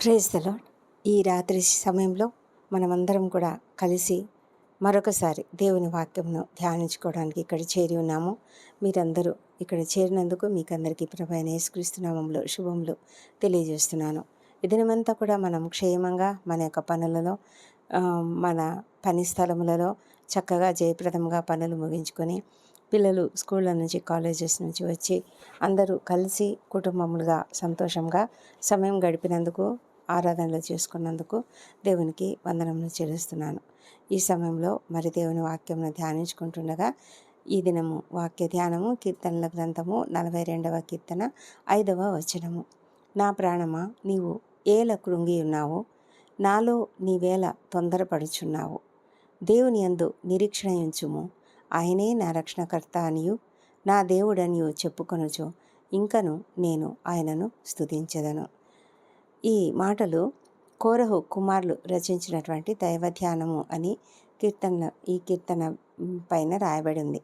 Praise the lord ఈ రాత్రి సమయంలో మనమందరం కూడా కలిసి మరొకసారి దేవుని వాక్యంను ధ్యానించుకోవడానికి ఇక్కడ చేరి ఉన్నాము. మీరందరూ ఇక్కడ చేరినందుకు మీకు అందరికీ ప్రభైన యేసుక్రీస్తునామంలో శుభములు తెలియజేస్తున్నాను. దినమంతా కూడా మనం క్షేమంగా మన యొక్క పనులలో మన పని స్థలములలో చక్కగా జయప్రదంగా పనులు ముగించుకొని పిల్లలు స్కూళ్ళ నుంచి కాలేజెస్ నుంచి వచ్చి అందరూ కలిసి కుటుంబములుగా సంతోషంగా సమయం గడిపినందుకు ఆరాధనలు చేసుకున్నందుకు దేవునికి వందనములు చెల్లిస్తున్నాను. ఈ సమయంలో మరి దేవుని వాక్యంను ధ్యానించుకుంటుండగా ఈ దినము వాక్య ధ్యానము కీర్తనల గ్రంథము నలభై రెండవ కీర్తన ఐదవ వచనము. నా ప్రాణమా నీవు ఏల కృంగి ఉన్నావు నాలో నీవేళ తొందరపడుచున్నావు. దేవుని యందు నిరీక్షణ ఉంచుము ఆయనే నా రక్షణకర్త అనియు. నా దేవుడనియు చెప్పుకొనుచు. ఇంకను నేను ఆయనను స్తుతించదను. ఈ మాటలు కోరహు కుమారులు రచించినటువంటి దైవ ధ్యానము అని కీర్తన ఈ కీర్తన పైన రాయబడి ఉంది.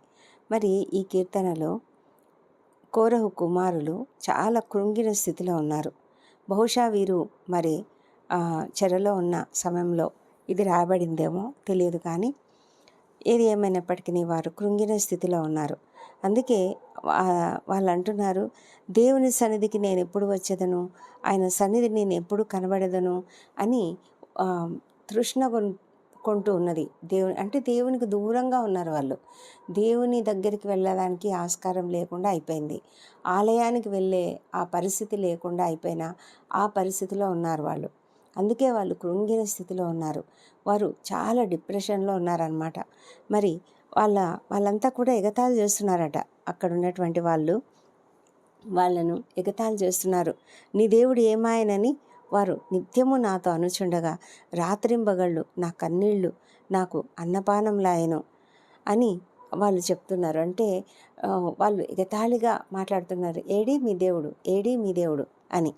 మరి ఈ కీర్తనలో కోరహు కుమారులు చాలా కృంగిన స్థితిలో ఉన్నారు. బహుశా వీరు మరి చెరలో ఉన్న సమయంలో ఇది రాయబడిందేమో తెలియదు కానీ ఏది ఏమైనప్పటికీ వారు కృంగిన స్థితిలో ఉన్నారు. అందుకే వాళ్ళు అంటున్నారు దేవుని సన్నిధికి నేను ఎప్పుడు వచ్చేదను? ఆయన సన్నిధి నేను ఎప్పుడు కనబడదను? అని తృష్ణ కొన్- కొంటూ ఉన్నది. దేవుని అంటే దేవునికి దూరంగా ఉన్నారు వాళ్ళు. దేవుని దగ్గరికి వెళ్ళడానికి ఆస్కారం లేకుండా అయిపోయింది. ఆలయానికి వెళ్ళే ఆ పరిస్థితి లేకుండా అయిపోయిన ఆ పరిస్థితిలో ఉన్నారు వాళ్ళు. అందుకే వాళ్ళు కృంగిన స్థితిలో ఉన్నారు. వారు చాలా డిప్రెషన్లో ఉన్నారనమాట మరి వాళ్ళ వాళ్ళంతా కూడా ఎగతాళి చేస్తున్నారట. అక్కడ ఉన్నటువంటి వాళ్ళు వాళ్ళను ఎగతాళి చేస్తున్నారు. నీ దేవుడు ఏమాయనని వారు నిత్యము నాతో అనుచుండగా రాత్రింబగళ్ళు నా కన్నీళ్ళు నాకు అన్నపానంలాయను అని వాళ్ళు చెప్తున్నారు. అంటే వాళ్ళు ఎగతాళిగా మాట్లాడుతున్నారు. ఏడి మీ దేవుడు ఏడి మీ దేవుడు అని.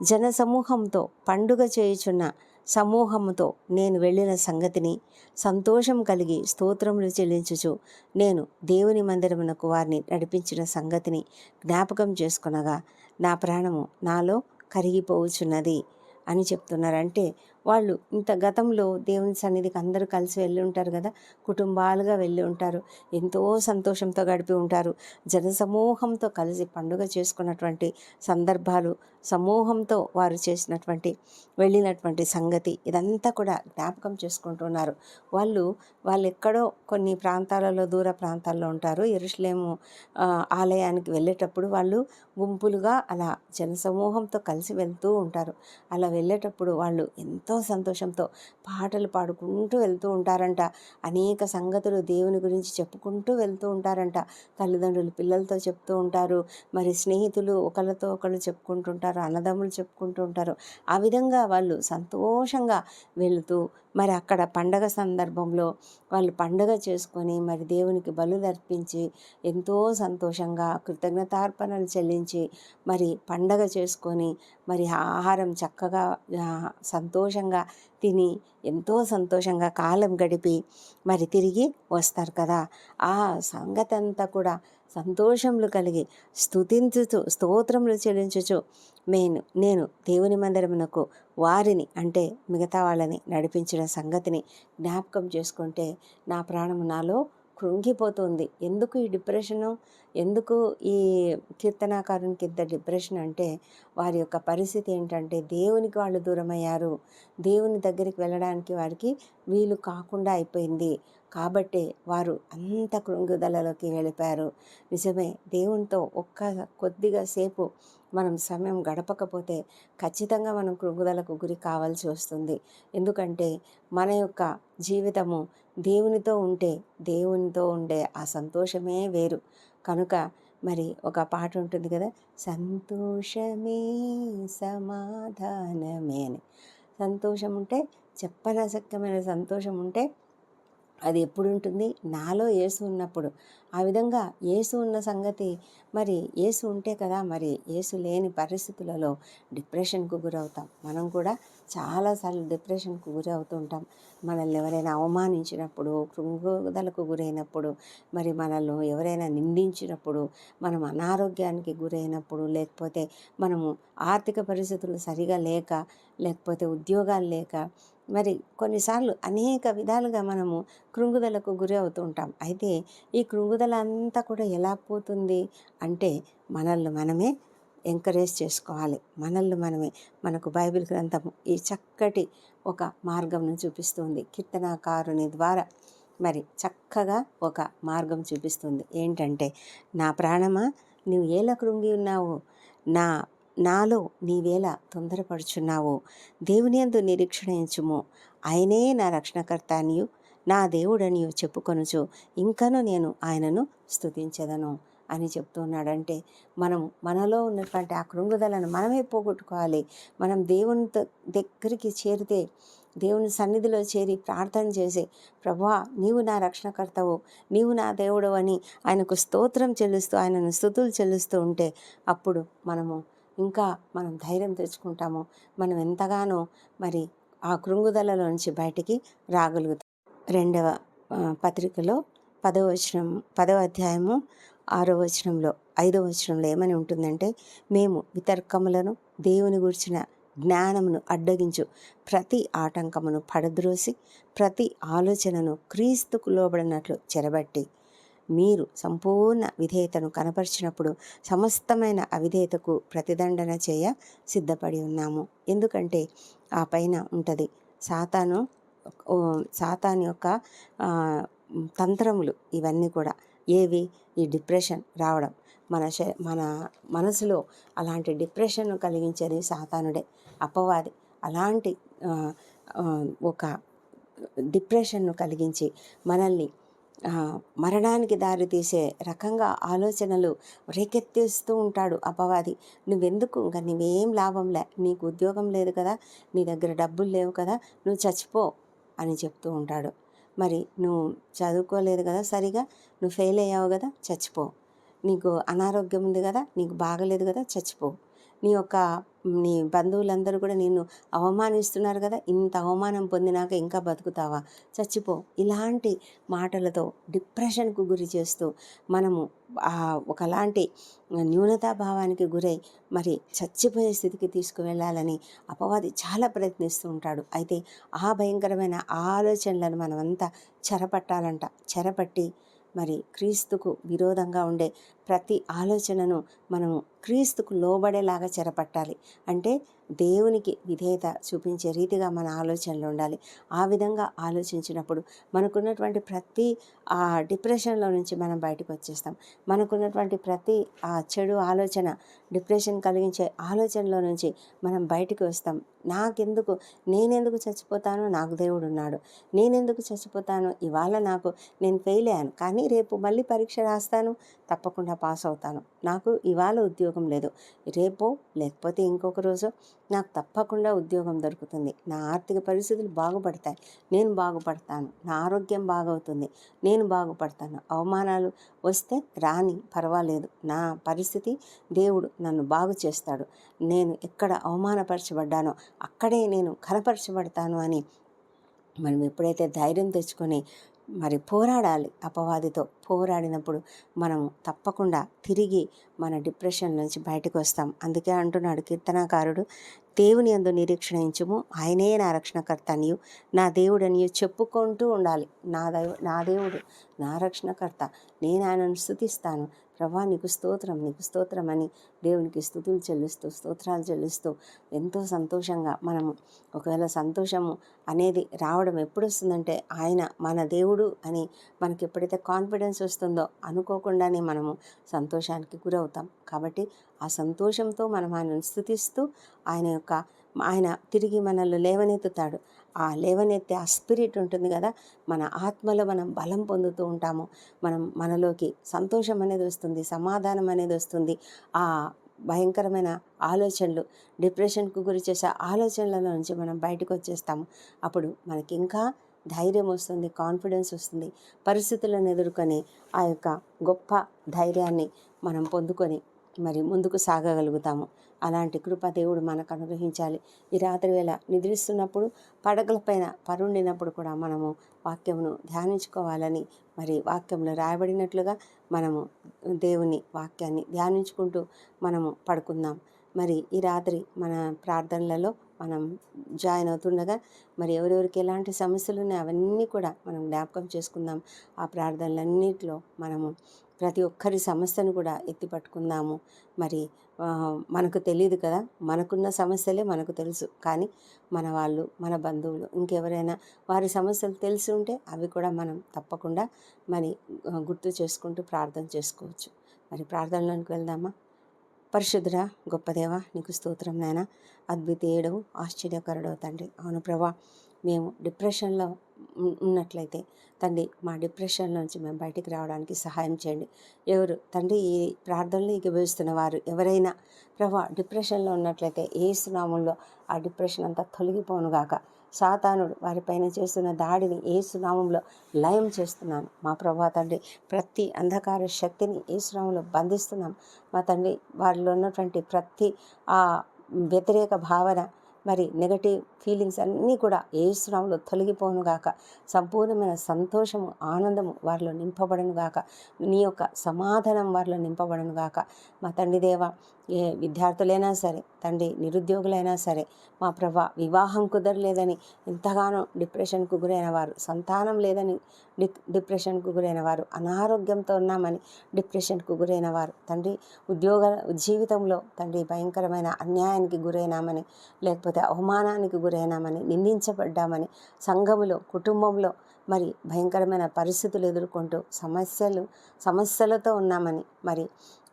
జన సమూహంతో పండుగ చేయుచున్న సమూహముతో నేను వెళ్ళిన సంగతిని సంతోషం కలిగి స్తోత్రములు చెల్లించుచు నేను దేవుని మందిరమునకు వారిని నడిపించిన సంగతిని జ్ఞాపకం చేసుకునగా నా ప్రాణము నాలో కరిగిపోవచ్చున్నది అని చెప్తున్నారు అంటే వాళ్ళు ఇంత గతంలో దేవుని సన్నిధికి అందరూ కలిసి వెళ్ళి ఉంటారు కదా కుటుంబాలుగా వెళ్ళి ఉంటారు ఎంతో సంతోషంతో గడిపి ఉంటారు. జనసమూహంతో కలిసి పండుగ చేసుకున్నటువంటి సందర్భాలు సమూహంతో వారు చేసినటువంటి వెళ్ళినటువంటి సంగతి ఇదంతా కూడా జ్ఞాపకం చేసుకుంటున్నారు వాళ్ళు వాళ్ళు ఎక్కడో కొన్ని ప్రాంతాలలో దూర ప్రాంతాల్లో ఉంటారు. ఎరుషులేము ఆలయానికి వెళ్ళేటప్పుడు వాళ్ళు గుంపులుగా అలా జనసమూహంతో కలిసి వెళ్తూ ఉంటారు. అలా వెళ్ళేటప్పుడు వాళ్ళు ఎంతో ఎంతో సంతోషంతో పాటలు పాడుకుంటూ వెళ్తూ ఉంటారంట. అనేక సంగతులు దేవుని గురించి చెప్పుకుంటూ వెళ్తూ ఉంటారంట. తల్లిదండ్రులు పిల్లలతో చెప్తూ ఉంటారు. మరి స్నేహితులు ఒకళ్ళతో ఒకళ్ళు చెప్పుకుంటుంటారు. అన్నదమ్ములు చెప్పుకుంటూ ఉంటారు. ఆ విధంగా వాళ్ళు సంతోషంగా వెళుతూ మరి అక్కడ పండగ సందర్భంలో వాళ్ళు పండగ చేసుకొని మరి దేవునికి బలు అర్పించి ఎంతో సంతోషంగా కృతజ్ఞతార్పణలు చెల్లించి మరి పండగ చేసుకొని మరి ఆహారం చక్కగా సంతోషంగా తిని ఎంతో సంతోషంగా కాలం గడిపి మరి తిరిగి వస్తారు కదా. ఆ సంగతి అంతా కూడా సంతోషములు కలిగి స్థుతించుచు స్తోత్రములు చెల్లించుచు నేను నేను దేవుని మందిరమునకు వారిని అంటే మిగతా వాళ్ళని నడిపించిన సంగతిని జ్ఞాపకం చేసుకుంటే నా ప్రాణము నాలో కృంగిపోతుంది. ఎందుకు ఈ డిప్రెషను? ఎందుకు ఈ కీర్తనాకారునికి ఇంత డిప్రెషన్ అంటే వారి యొక్క పరిస్థితి ఏంటంటే దేవునికి వాళ్ళు దూరమయ్యారు. దేవుని దగ్గరికి వెళ్ళడానికి వారికి వీలు కాకుండా అయిపోయింది. కాబట్టే వారు అంత కృంగుదలలోకి వెళ్ళిపోయారు. నిజమే దేవునితో ఒక్క కొద్దిగా సేపు మనం సమయం గడపకపోతే ఖచ్చితంగా మనం కృంగుదలకు గురి కావాల్సి వస్తుంది. ఎందుకంటే మన యొక్క జీవితము దేవునితో ఉంటే దేవునితో ఉండే ఆ సంతోషమే వేరు. కనుక మరి ఒక పాట ఉంటుంది కదా సంతోషమే సమాధానమే అని. సంతోషం ఉంటే చెప్పనసక్యమైన సంతోషం ఉంటే అది ఎప్పుడు ఉంటుంది నాలో యేసు ఉన్నప్పుడు. ఆ విధంగా యేసు ఉన్న సంగతి మరి యేసు ఉంటే కదా మరి యేసు లేని పరిస్థితులలో డిప్రెషన్కు గురవుతాం. మనం కూడా చాలాసార్లు డిప్రెషన్కు గురవుతూ ఉంటాం మనల్ని ఎవరైనా అవమానించినప్పుడు కృంగుదలకు గురైనప్పుడు మరి మనల్ని ఎవరైనా నిందించినప్పుడు మనం అనారోగ్యానికి గురైనప్పుడు లేకపోతే మనము ఆర్థిక పరిస్థితులు సరిగా లేక లేకపోతే ఉద్యోగాలు లేక మరి కొన్నిసార్లు అనేక విధాలుగా మనము కృంగుదలకు గురి అవుతూ ఉంటాం. అయితే ఈ కృంగుదల అంతా కూడా ఎలా పోతుంది అంటే మనల్ని మనమే ఎంకరేజ్ చేసుకోవాలి. మనల్ని మనమే మనకు బైబిల్ గ్రంథము ఈ చక్కటి ఒక మార్గంను చూపిస్తుంది. కీర్తనాకారుని ద్వారా మరి చక్కగా ఒక మార్గం చూపిస్తుంది. ఏంటంటే నా ప్రాణమా? నువ్వు ఏల కృంగి ఉన్నావు? నా నాలో నీవేళ తొందరపడుచున్నావు దేవుని అందు నిరీక్షణించుము ఆయనే నా రక్షణకర్త అనియు నా దేవుడనియు చెప్పుకొనుచు ఇంకను నేను ఆయనను స్తుతించదను అని చెప్తున్నాడంటే మనం మనలో ఉన్నటువంటి ఆ కృంగుదలను మనమే పోగొట్టుకోవాలి. మనం దేవుని ద- దగ్గరికి చేరితే దేవుని సన్నిధిలో చేరి ప్రార్థన చేసి ప్రభా నీవు నా రక్షణకర్తవు నీవు నా దేవుడు అని ఆయనకు స్తోత్రం చెల్లిస్తూ ఆయనను స్థుతులు చెల్లిస్తూ ఉంటే అప్పుడు మనము ఇంకా మనం ధైర్యం తెచ్చుకుంటామో మనం ఎంతగానో మరి ఆ కృంగుదలలో నుంచి బయటికి రాగలుగుతాం. రెండవ పత్రికలో పదవ వచనం పదవ అధ్యాయము ఆరో వచనంలో ఐదవ వచనంలో ఏమని ఉంటుందంటే మేము వితర్కములను దేవుని గురించిన జ్ఞానమును అడ్డగించు ప్రతి ఆటంకమును పడద్రోసి ప్రతి ఆలోచనను క్రీస్తుకు లోబడినట్లు చెరబట్టి మీరు సంపూర్ణ విధేయతను కనపరిచినప్పుడు సమస్తమైన అవిధేయతకు ప్రతిదండన చేయ సిద్ధపడి ఉన్నాము. ఎందుకంటే ఆ పైన ఉంటుంది సాతాను సాతాను సాతాన్ యొక్క తంత్రములు ఇవన్నీ కూడా. ఏవి? ఈ డిప్రెషన్ రావడం. మన శ మన మనసులో అలాంటి డిప్రెషన్ కలిగించేది సాతానుడే. అపవాది అలాంటి ఒక డిప్రెషన్ను కలిగించి మనల్ని మరణానికి దారితీసే రకంగా ఆలోచనలు రేకెత్తిస్తూ ఉంటాడు అపవాది. నువ్వెందుకు? ఇంకా లాభం లాభంలే నీకు ఉద్యోగం లేదు కదా నీ దగ్గర డబ్బులు లేవు కదా నువ్వు చచ్చిపో అని చెప్తూ ఉంటాడు. మరి నువ్వు చదువుకోలేదు కదా సరిగా నువ్వు ఫెయిల్ అయ్యావు కదా చచ్చిపో. నీకు అనారోగ్యం ఉంది కదా నీకు బాగలేదు కదా చచ్చిపో. నీ యొక్క నీ బంధువులందరూ కూడా నిన్ను అవమానిస్తున్నారు కదా? ఇంత అవమానం పొందినాక ఇంకా బతుకుతావా? చచ్చిపో. ఇలాంటి మాటలతో డిప్రెషన్కు గురి చేస్తూ మనము ఒకలాంటి న్యూనతాభావానికి గురై మరి చచ్చిపోయే స్థితికి తీసుకువెళ్ళాలని అపవాది చాలా ప్రయత్నిస్తూ ఉంటాడు. అయితే ఆ భయంకరమైన ఆలోచనలను మనమంతా చెరపట్టాలంట. చెరపట్టి మరి క్రీస్తుకు విరోధంగా ఉండే ప్రతి ఆలోచనను మనం క్రీస్తుకు లోబడేలాగా చెరపట్టాలి. అంటే దేవునికి విధేయత చూపించే రీతిగా మన ఆలోచనలు ఉండాలి. ఆ విధంగా ఆలోచించినప్పుడు మనకున్నటువంటి ప్రతి ఆ డిప్రెషన్లో నుంచి మనం బయటకు వచ్చేస్తాం. మనకున్నటువంటి ప్రతి ఆ చెడు ఆలోచన డిప్రెషన్ కలిగించే ఆలోచనలో నుంచి మనం బయటికి వస్తాం. నాకెందుకు? నేనెందుకు చచ్చిపోతాను? నాకు దేవుడు ఉన్నాడు. నేనెందుకు చచ్చిపోతాను? ఇవాళ నాకు నేను ఫెయిల్ అయ్యాను. కానీ రేపు మళ్ళీ పరీక్ష రాస్తాను? తప్పకుండా పాస్ అవుతాను నాకు ఇవాళ ఉద్యోగం లేదు. రేపో లేకపోతే ఇంకొక రోజు. నాకు తప్పకుండా ఉద్యోగం దొరుకుతుంది. నా ఆర్థిక పరిస్థితులు బాగుపడతాయి. నేను బాగుపడతాను. నా ఆరోగ్యం బాగవుతుంది. నేను బాగుపడతాను. అవమానాలు వస్తే రాని పర్వాలేదు. నా పరిస్థితి దేవుడు నన్ను బాగు చేస్తాడు. నేను ఎక్కడ అవమానపరచబడ్డానో అక్కడే నేను కనపరచబడతాను అని మనం ఎప్పుడైతే ధైర్యం తెచ్చుకొని మరి పోరాడాలి అపవాదితో. పోరాడినప్పుడు మనం తప్పకుండా తిరిగి మన డిప్రెషన్ నుంచి బయటకు వస్తాం. అందుకే అంటున్నాడు కీర్తనాకారుడు దేవుని అందు నిరీక్షణించుము ఆయనే నా రక్షణకర్త అనియు. నా దేవుడనియు చెప్పుకుంటూ ఉండాలి. నా దైవ నా దేవుడు నా రక్షణకర్త. నేను ఆయనను స్థుతిస్తాను. ప్రభా నీకు స్తోత్రం నీకు స్తోత్రం అని దేవునికి స్థుతులు చెల్లిస్తూ స్తోత్రాలు చెల్లిస్తూ ఎంతో సంతోషంగా మనము ఒకవేళ సంతోషము అనేది రావడం ఎప్పుడు వస్తుందంటే ఆయన మన దేవుడు అని మనకి ఎప్పుడైతే కాన్ఫిడెన్స్ వస్తుందో అనుకోకుండానే మనము సంతోషానికి గురవుతాం. కాబట్టి ఆ సంతోషంతో మనం ఆయనను స్థుతిస్తూ ఆయన యొక్క ఆయన తిరిగి మనల్ని లేవనెత్తుతాడు. ఆ లేవనెత్తే ఆ స్పిరిట్ ఉంటుంది కదా మన ఆత్మలో మనం బలం పొందుతూ ఉంటాము. మనం మనలోకి సంతోషం అనేది వస్తుంది సమాధానం అనేది వస్తుంది. ఆ భయంకరమైన ఆలోచనలు డిప్రెషన్కు గురి చేసే ఆలోచనల నుంచి మనం బయటకు వచ్చేస్తాము. అప్పుడు మనకి ఇంకా ధైర్యం వస్తుంది కాన్ఫిడెన్స్ వస్తుంది. పరిస్థితులను ఎదుర్కొని ఆ యొక్క గొప్ప ధైర్యాన్ని మనం పొందుకొని మరి ముందుకు సాగగలుగుతాము. అలాంటి కృప దేవుడు మనకు అనుగ్రహించాలి. ఈ రాత్రి వేళ నిద్రిస్తున్నప్పుడు పడగలపైన పరుండినప్పుడు కూడా మనము వాక్యమును ధ్యానించుకోవాలని మరి వాక్యంలో రాయబడినట్లుగా మనము దేవుని వాక్యాన్ని ధ్యానించుకుంటూ మనము పడుకుందాం. మరి ఈ రాత్రి మన ప్రార్థనలలో మనం జాయిన్ అవుతుండగా మరి ఎవరెవరికి ఎలాంటి సమస్యలు ఉన్నాయి అవన్నీ కూడా మనం జ్ఞాపకం చేసుకుందాం. ఆ ప్రార్థనలన్నింటిలో మనము ప్రతి ఒక్కరి సమస్యను కూడా ఎత్తి పట్టుకుందాము. మరి మనకు తెలియదు కదా మనకున్న సమస్యలే మనకు తెలుసు. కానీ మన వాళ్ళు మన బంధువులు ఇంకెవరైనా వారి సమస్యలు తెలిసి ఉంటే అవి కూడా మనం తప్పకుండా మరి గుర్తు చేసుకుంటూ ప్రార్థన చేసుకోవచ్చు. మరి ప్రార్థనలోనికి వెళ్దామా? పరిశుద్ధురా గొప్పదేవ నీకు స్తోత్రం నాయన. అద్వితీయుడవు ఆశ్చర్యకరుడవు తండ్రి. అవును ప్రభా మేము డిప్రెషన్లో ఉన్నట్లయితే తండ్రి మా డిప్రెషన్ నుంచి మేము బయటికి రావడానికి సహాయం చేయండి. ఎవరు తండ్రి ఈ ప్రార్థనలు ఏకీభవిస్తున్న వారు ఎవరైనా ప్రభా డిప్రెషన్లో ఉన్నట్లయితే ఏ సునామంలో ఆ డిప్రెషన్ అంతా తొలగిపోనుగాక సాతానుడు వారిపైన చేస్తున్న దాడిని ఏ సునామంలో లయం చేస్తున్నాను. మా ప్రభా తండ్రి ప్రతి అంధకార శక్తిని ఏ సునామంలో బంధిస్తున్నాం. మా తండ్రి వారిలో ఉన్నటువంటి ప్రతి ఆ వ్యతిరేక భావన మరి నెగటివ్ ఫీలింగ్స్ అన్నీ కూడా ఏసునాములో తొలగిపోను గాక సంపూర్ణమైన సంతోషము ఆనందము వారిలో నింపబడను గాక నీ యొక్క సమాధానం వారిలో నింపబడను గాక మా తండ్రి దేవ ఏ విద్యార్థులైనా సరే తండ్రి నిరుద్యోగులైనా సరే మా ప్రభా వివాహం కుదరలేదని ఎంతగానో డిప్రెషన్కు గురైన వారు సంతానం లేదని డి డిప్రెషన్కు గురైన వారు అనారోగ్యంతో ఉన్నామని డిప్రెషన్కు గురైన వారు తండ్రి ఉద్యోగ జీవితంలో తండ్రి భయంకరమైన అన్యాయానికి గురైనామని లేకపోతే అవమానానికి గురైనామని నిందించబడ్డామని సంఘములో కుటుంబంలో మరి భయంకరమైన పరిస్థితులు ఎదుర్కొంటూ సమస్యలు సమస్యలతో ఉన్నామని మరి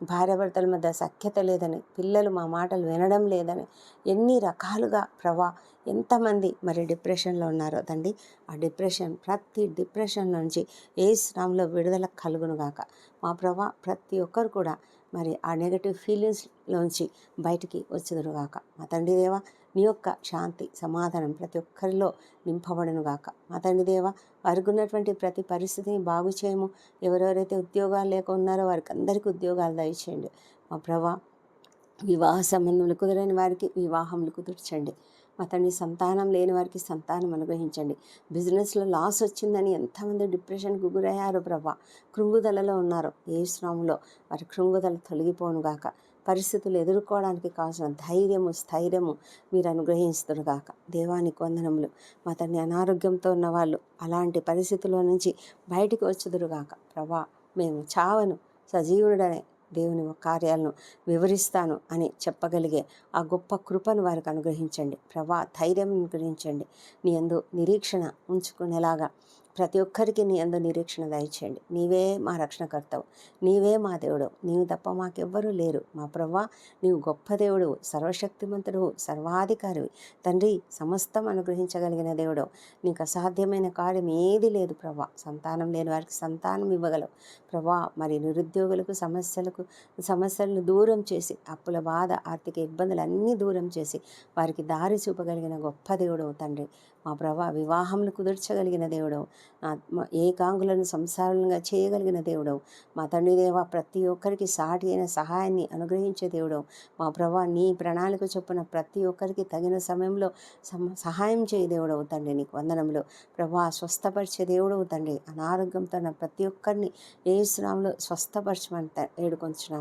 భార్యాభర్తల మధ్య సఖ్యత లేదని పిల్లలు మా మాటలు వినడం లేదని ఎన్ని రకాలుగా ప్రభా ఎంతమంది మరి డిప్రెషన్లో ఉన్నారో తండ్రి ఆ డిప్రెషన్ ప్రతి డిప్రెషన్ నుంచి ఏ శ్రామంలో విడుదల కలుగును గాక. మా ప్రభా ప్రతి ఒక్కరు కూడా మరి ఆ నెగటివ్ ఫీలింగ్స్లోంచి బయటికి వచ్చుదురుగాక మా తండ్రి దేవ నీ యొక్క శాంతి సమాధానం ప్రతి ఒక్కరిలో నింపబడును గాక. మా తండ్రి దేవ వారికి ఉన్నటువంటి ప్రతి పరిస్థితిని బాగు చేయము. ఎవరెవరైతే ఉద్యోగాలు లేక ఉన్నారో వారికి అందరికీ ఉద్యోగాలు దయచేయండి. మా ప్రభా వివాహ సంబంధములు కుదరని వారికి వివాహములు కుదుర్చండి. అతని సంతానం లేని వారికి సంతానం అనుగ్రహించండి. బిజినెస్లో లాస్ వచ్చిందని ఎంతమంది డిప్రెషన్కు గురయ్యారు ప్రభా. కృంగుదలలో ఉన్నారు. ఏ శ్రమంలో వారి కృంగుదల తొలగిపోను గాక. పరిస్థితులు ఎదుర్కోవడానికి కావాల్సిన ధైర్యము స్థైర్యము మీరు అనుగ్రహిస్తురుగాక దేవానికి వందనములు. మా తండ్రి అనారోగ్యంతో ఉన్న వాళ్ళు అలాంటి పరిస్థితుల్లో నుంచి బయటికి వచ్చుదురుగాక ప్రభా మేము చావను. సజీవుడనే. దేవుని కార్యాలను వివరిస్తాను అని చెప్పగలిగే ఆ గొప్ప కృపను వారికి అనుగ్రహించండి. ప్రభా ధైర్యం అనుగ్రహించండి నీ ఎందు నిరీక్షణ ఉంచుకునేలాగా ప్రతి ఒక్కరికి నీ అందు నిరీక్షణ దయచేయండి. నీవే మా రక్షణకర్తవు. నీవే మా దేవుడు. నీవు తప్ప మాకెవ్వరూ లేరు. మా ప్రవ్వా నీవు గొప్ప దేవుడు సర్వశక్తిమంతుడు సర్వాధికారివి. తండ్రి సమస్తం అనుగ్రహించగలిగిన దేవుడు. నీకు అసాధ్యమైన కార్యం ఏది లేదు ప్రభా సంతానం లేని వారికి సంతానం ఇవ్వగలవు. ప్రభా మరి నిరుద్యోగులకు సమస్యలకు సమస్యలను దూరం చేసి అప్పుల బాధ ఆర్థిక ఇబ్బందులు అన్నీ దూరం చేసి వారికి దారి చూపగలిగిన గొప్ప దేవుడు తండ్రి. మా ప్రభా వివాహములు కుదుర్చగలిగిన ఆత్మ ఏకాంగులను సంసారంగా చేయగలిగిన దేవుడవు. మా తండ్రి దేవ ప్రతి ఒక్కరికి సాటి అయిన సహాయాన్ని అనుగ్రహించే దేవుడవు. మా ప్రభా నీ ప్రణాళిక చొప్పున ప్రతి ఒక్కరికి తగిన సమయంలో సహాయం చేయ దేవుడవు తండ్రి. నీకు వందనములు. ప్రభా స్వస్థపరిచే దేవుడవు తండ్రి. అనారోగ్యంతో ఉన్న ప్రతి ఒక్కరిని ఏ శ్రామంలో స్వస్థపరచమని త-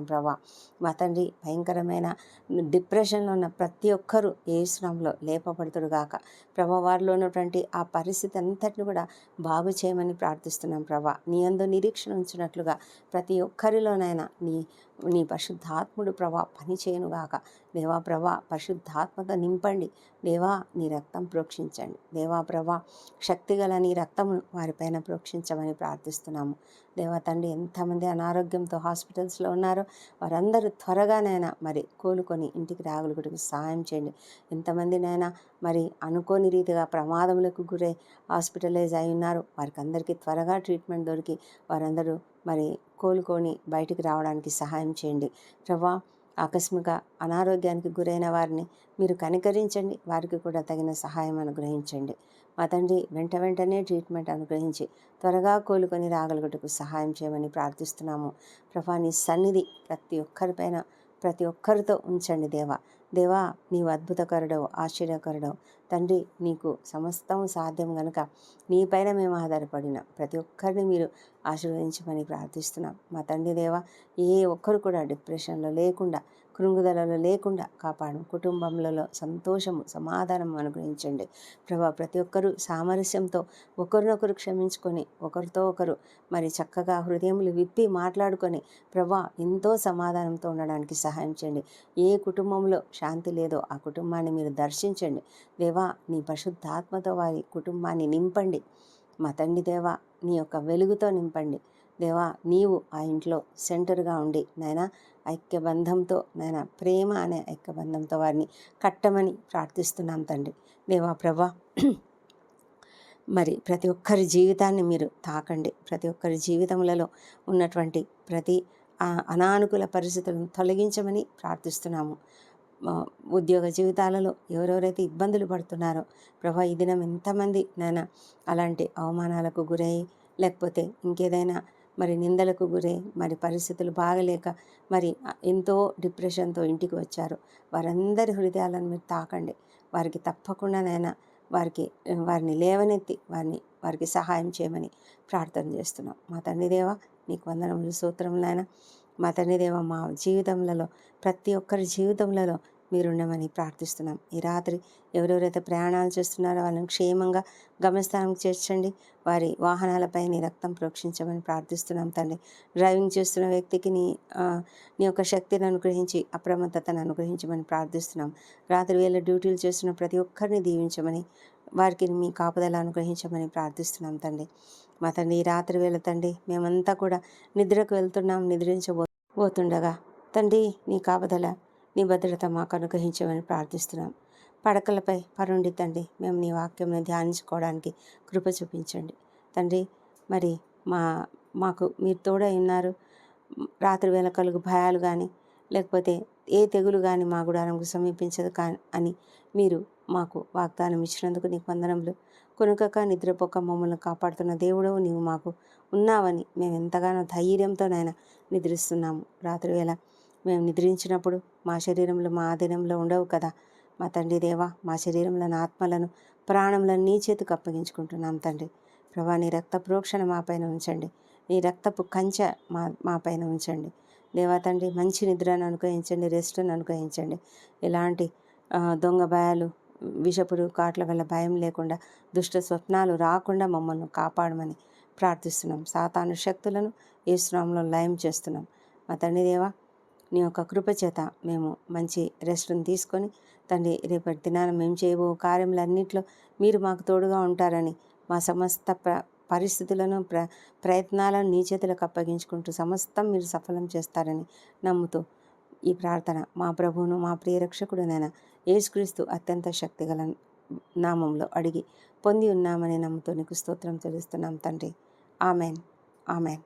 ప్రభా. మా తండ్రి భయంకరమైన డిప్రెషన్లో ఉన్న ప్రతి ఒక్కరూ ఏ శ్రామంలో లేపబడుతుడు గాక. ప్రభా వారిలో ఉన్నటువంటి ఆ పరిస్థితి అంతటిని కూడా బాగు చేయమని ప్రార్థిస్తున్నాం ప్రభా. నీ అందు నిరీక్షణ ఉంచినట్లుగా ప్రతి ఒక్కరిలోనైనా నీ నీ పరిశుద్ధాత్ముడు ప్రభా పనిచేయనుగాక దేవా ప్రభా పరిశుద్ధాత్మత నింపండి. దేవా నీ రక్తం ప్రోక్షించండి. దేవా ప్రభా శక్తిగల నీ రక్తమును వారిపైన ప్రోక్షించమని ప్రార్థిస్తున్నాము. దేవా తండ్రి ఎంతమంది అనారోగ్యంతో హాస్పిటల్స్లో ఉన్నారో వారందరూ త్వరగానైనా మరి కోలుకొని ఇంటికి రాగలుగుటకు సహాయం చేయండి. ఎంతమందినైనా మరి అనుకోని రీతిగా ప్రమాదములకు గురై హాస్పిటలైజ్ అయి ఉన్నారు వారికి అందరికీ త్వరగా ట్రీట్మెంట్ దొరికి వారందరూ మరి కోలుకొని బయటికి రావడానికి సహాయం చేయండి. ప్రభా ఆకస్మిక అనారోగ్యానికి గురైన వారిని మీరు కనికరించండి. వారికి కూడా తగిన సహాయం అనుగ్రహించండి. మా తండ్రి వెంట వెంటనే ట్రీట్మెంట్ అనుగ్రహించి త్వరగా కోలుకొని రాగలుగుటకు సహాయం చేయమని ప్రార్థిస్తున్నాము. ప్రభా నీ సన్నిధి ప్రతి ఒక్కరిపైన ప్రతి ఒక్కరితో ఉంచండి దేవా. దేవా నీవు అద్భుతకరుడవు ఆశ్చర్యకరుడవు. తండ్రి నీకు సమస్తం సాధ్యం గనుక నీపైన మేము ఆధారపడిన. ప్రతి ఒక్కరిని మీరు ఆశీర్వదించమని ప్రార్థిస్తున్నాం. మా తండ్రి దేవ ఏ ఒక్కరు కూడా డిప్రెషన్లో లేకుండా కృంగుదలలో లేకుండా కాపాడు. కుటుంబంలో సంతోషము సమాధానం అనుగ్రహించండి. ప్రభా ప్రతి ఒక్కరూ సామరస్యంతో ఒకరినొకరు క్షమించుకొని ఒకరితో ఒకరు మరి చక్కగా హృదయములు విప్పి మాట్లాడుకొని ప్రభా ఎంతో సమాధానంతో ఉండడానికి సహాయం చేయండి. ఏ కుటుంబంలో శాంతి లేదో ఆ కుటుంబాన్ని మీరు దర్శించండి. దేవా నీ పరిశుద్ధాత్మతో వారి కుటుంబాన్ని నింపండి. మా తండ్రి దేవా నీ యొక్క వెలుగుతో నింపండి. దేవా నీవు ఆ ఇంట్లో సెంటర్గా ఉండి నాయన ఐక్యబంధంతో నాయన ప్రేమ అనే ఐక్యబంధంతో వారిని కట్టమని ప్రార్థిస్తున్నాం తండ్రి. దేవా ప్రభా మరి ప్రతి ఒక్కరి జీవితాన్ని మీరు తాకండి. ప్రతి ఒక్కరి జీవితములలో ఉన్నటువంటి ప్రతి అనానుకూల పరిస్థితులను తొలగించమని ప్రార్థిస్తున్నాము. ఉద్యోగ జీవితాలలో ఎవరెవరైతే ఇబ్బందులు పడుతున్నారో ప్రభా ఈ దినం ఎంతమంది నాయన అలాంటి అవమానాలకు గురై లేకపోతే ఇంకేదైనా మరి నిందలకు గురై మరి పరిస్థితులు బాగలేక మరి ఎంతో డిప్రెషన్తో ఇంటికి వచ్చారు. వారందరి హృదయాలను మీరు తాకండి. వారికి తప్పకుండానైనా వారికి వారిని లేవనెత్తి వారిని వారికి సహాయం చేయమని ప్రార్థన చేస్తున్నాం. మా తండ్రి దేవ నీకు వందనములు సూత్రములైనా మా తండ్రి దేవ మా జీవితంలో ప్రతి ఒక్కరి జీవితంలో మీరుండమని ప్రార్థిస్తున్నాం. ఈ రాత్రి ఎవరెవరైతే ప్రయాణాలు చేస్తున్నారో వాళ్ళని క్షేమంగా గమ్యస్థానం చేర్చండి. వారి వాహనాలపై నీ రక్తం ప్రోక్షించమని ప్రార్థిస్తున్నాం తండ్రి. డ్రైవింగ్ చేస్తున్న వ్యక్తికి నీ నీ యొక్క శక్తిని అనుగ్రహించి అప్రమత్తతను అనుగ్రహించమని ప్రార్థిస్తున్నాం. రాత్రి వేళ డ్యూటీలు చేస్తున్న ప్రతి ఒక్కరిని దీవించమని వారికి మీ కాపుదల అనుగ్రహించమని ప్రార్థిస్తున్నాం తండ్రి. మా తండ్రి ఈ రాత్రి వేళ తండ్రి మేమంతా కూడా నిద్రకు వెళ్తున్నాం నిద్రించబో పోతుండగా. తండ్రి నీ కాపుదల నీ భద్రత మాకు అనుగ్రహించమని ప్రార్థిస్తున్నాం. పడకలపై పరుండి తండ్రి మేము నీ వాక్యంను ధ్యానించుకోవడానికి కృప చూపించండి. తండ్రి మరి మా మాకు మీరు తోడై ఉన్నారు. రాత్రి వేళ కలుగు భయాలు కానీ లేకపోతే ఏ తెగులు కానీ మా గుడారంకు సమీపించదు కా అని మీరు మాకు వాగ్దానం ఇచ్చినందుకు నీకు వందనములు. కొనుకక నిద్రపోక మమ్మల్ని కాపాడుతున్న దేవుడవు నీవు మాకు ఉన్నావని మేము ఎంతగానో ధైర్యంతోనైనా నిద్రిస్తున్నాము. రాత్రి వేళ మేము నిద్రించినప్పుడు మా శరీరంలో మా ఆధీనంలో ఉండవు కదా. మా తండ్రి దేవా మా శరీరంలోని ఆత్మలను ప్రాణంలను నీ చేతికి అప్పగించుకుంటున్నాం తండ్రి. ప్రభా నీ రక్త ప్రోక్షణ మా పైన ఉంచండి. నీ రక్తపు కంచె మా మా పైన ఉంచండి. దేవా తండ్రి మంచి నిద్రను అనుగ్రహించండి రెస్ట్ను అనుగ్రహించండి. ఎలాంటి దొంగ భయాలు విషపురు కాట్ల వల్ల భయం లేకుండా దుష్ట స్వప్నాలు రాకుండా మమ్మల్ని కాపాడమని ప్రార్థిస్తున్నాం. సాతాను శక్తులను ఈ స్నామంలో లయం చేస్తున్నాం. మా తండ్రి దేవా నీ యొక్క కృపచేత మేము మంచి రెస్ట్ని తీసుకొని తండ్రి రేపటి దినాన మేము చేయబో కార్యములన్నింటిలో మీరు మాకు తోడుగా ఉంటారని మా సమస్త ప్ర పరిస్థితులను ప్ర ప్రయత్నాలను నీ చేతులకు అప్పగించుకుంటూ సమస్తం మీరు సఫలం చేస్తారని నమ్ముతూ ఈ ప్రార్థన మా ప్రభువును మా ప్రియరక్షకుడునైనా యేసుక్రీస్తు అత్యంత శక్తిగల నామంలో అడిగి పొంది ఉన్నామని నమ్ముతూ నీకు స్తోత్రం తెలుస్తున్నాం తండ్రి. ఆమెన్. ఆమెన్.